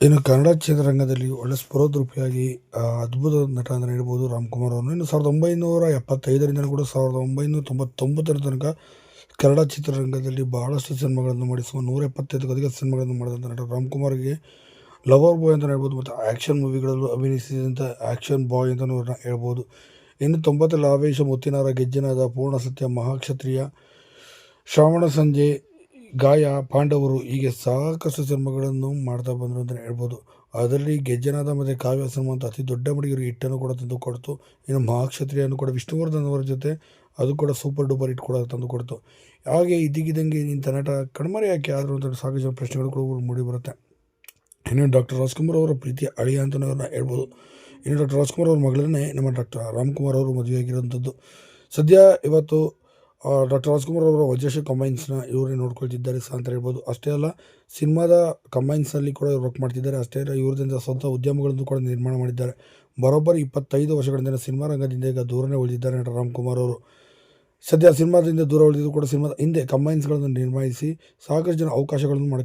ಇನ್ನು ಕನ್ನಡ ಚಿತ್ರರಂಗದಲ್ಲಿ ಒಳ್ಳೆ ಸ್ಫುರದ್ರೂಪಿಯಾಗಿ ಅದ್ಭುತ ನಟ ಅಂತ ಹೇಳ್ಬೋದು ರಾಮ್ಕುಮಾರ್ ಅವರು. ಇನ್ನು ಸಾವಿರದ ಒಂಬೈನೂರ ಎಪ್ಪತ್ತೈದರಿಂದ ಕೂಡ ಸಾವಿರದ ಒಂಬೈನೂರ ತೊಂಬತ್ತೊಂಬತ್ತರ ತನಕ ಕನ್ನಡ ಚಿತ್ರರಂಗದಲ್ಲಿ ಬಹಳಷ್ಟು ಸಿನಿಮಾಗಳನ್ನು ಮಾಡಿ ಸುಮಾರು ನೂರ ಎಪ್ಪತ್ತೈದು ಅಧಿಕ ಸಿನಿಮಾಗಳನ್ನು ಮಾಡಿದಂಥ ನಟ ರಾಮ್ಕುಮಾರ್ಗೆ ಲವರ್ ಬಾಯ್ ಅಂತ ಹೇಳ್ಬೋದು ಮತ್ತು ಆ್ಯಕ್ಷನ್ ಮೂವಿಗಳಲ್ಲೂ ಅಭಿನಯಿಸಿದಂಥ ಆ್ಯಕ್ಷನ್ ಬಾಯ್ ಅಂತಲೂ ಅವ್ರನ್ನ ಹೇಳ್ಬೋದು. ಇನ್ನು ತೊಂಬತ್ತರಲ್ಲಿ ಆವೇಶ ಮುತ್ತಿನಾರ ಗೆಜ್ಜನಾದ ಪೂರ್ಣ ಸತ್ಯ ಮಹಾಕ್ಷತ್ರಿಯ ಶ್ರಾವಣ ಸಂಜೆ ಗಾಯ ಪಾಂಡವರು ಹೀಗೆ ಸಾಕಷ್ಟು ಸಿನಿಮಾಗಳನ್ನು ಮಾಡ್ತಾ ಬಂದರು ಅಂತಲೇ ಹೇಳ್ಬೋದು. ಅದರಲ್ಲಿ ಗೆಜ್ಜನಾದ ಮತ್ತು ಕಾವ್ಯ ಸಿನಿಮಾ ಅಂತ ಅತಿ ದೊಡ್ಡ ಮಡಿಗರು ಹಿಟ್ಟನ್ನು ಕೂಡ ತಂದು ಕೊಡ್ತು. ಇನ್ನು ಮಹಾಕ್ಷತ್ರಿಯನ್ನು ಕೂಡ ವಿಷ್ಣುವರ್ಧನ್ ಜೊತೆ ಅದು ಕೂಡ ಸೂಪರ್ ಡೂಪರ್ ಹಿಟ್ ಕೂಡ ತಂದು ಕೊಡ್ತು. ಹಾಗೆ ಇದ್ದಕ್ಕಿದ್ದಂಗೆ ಇಂಥ ನಟ ಕಣ್ಮರೆ ಯಾಕೆ ಆದರೂ ಅಂತ ಸಾಕಷ್ಟು ಪ್ರಶ್ನೆಗಳು ಕೂಡ ಮೂಡಿ ಬರುತ್ತೆ. ಇನ್ನು ಡಾಕ್ಟರ್ ರಾಜ್ಕುಮಾರ್ ಅವರ ಪ್ರೀತಿಯ ಅಳಿಯ ಅಂತಲೇ ಅವ್ರನ್ನ ಹೇಳ್ಬೋದು. ಇನ್ನು ಡಾಕ್ಟರ್ ರಾಜ್ಕುಮಾರ್ ಅವ್ರ ಮಗಳನ್ನೇ ನಮ್ಮ ಡಾಕ್ಟರ್ ರಾಮ್ಕುಮಾರ್ ಅವರು ಮದುವೆಯಾಗಿರೋಂಥದ್ದು ಸದ್ಯ ಇವತ್ತು ಡಾಕ್ಟರ್ ರಾಜ್ಕುಮಾರ್ ಅವರ ವಜೇಶ ಕಂಬೈನ್ಸ್ನ ಇವರೇ ನೋಡ್ಕೊಳ್ತಿದ್ದಾರೆ ಸಹ ಅಂತ ಹೇಳ್ಬೋದು. ಅಷ್ಟೇ ಅಲ್ಲ, ಸಿನಿಮಾದ ಕಂಬೈನ್ಸ್ನಲ್ಲಿ ಕೂಡ ವರ್ಕ್ ಮಾಡ್ತಿದ್ದಾರೆ. ಅಷ್ಟೇ ಅಲ್ಲ ಇವ್ರದಿಂದ ಸ್ವಂತ ಉದ್ಯಮಗಳನ್ನು ಕೂಡ ನಿರ್ಮಾಣ ಮಾಡಿದ್ದಾರೆ. ಬರೋಬ್ಬರಿ ಇಪ್ಪತ್ತೈದು ವರ್ಷಗಳಿಂದ ಸಿನಿಮಾ ರಂಗದಿಂದ ಈಗ ದೂರನೇ ಉಳಿದಿದ್ದಾರೆ ನಟ ರಾಮ್ಕುಮಾರ್ ಅವರು. ಸದ್ಯ ಸಿನಿಮಾದಿಂದ ದೂರ ಉಳಿದಿದ್ದು ಕೂಡ ಸಿನಿಮಾದ ಹಿಂದೆ ಕಂಬೈನ್ಸ್ಗಳನ್ನು ನಿರ್ಮಾಯಿಸಿ ಸಾಕಷ್ಟು ಜನ ಅವಕಾಶಗಳನ್ನು ಮಾಡಿ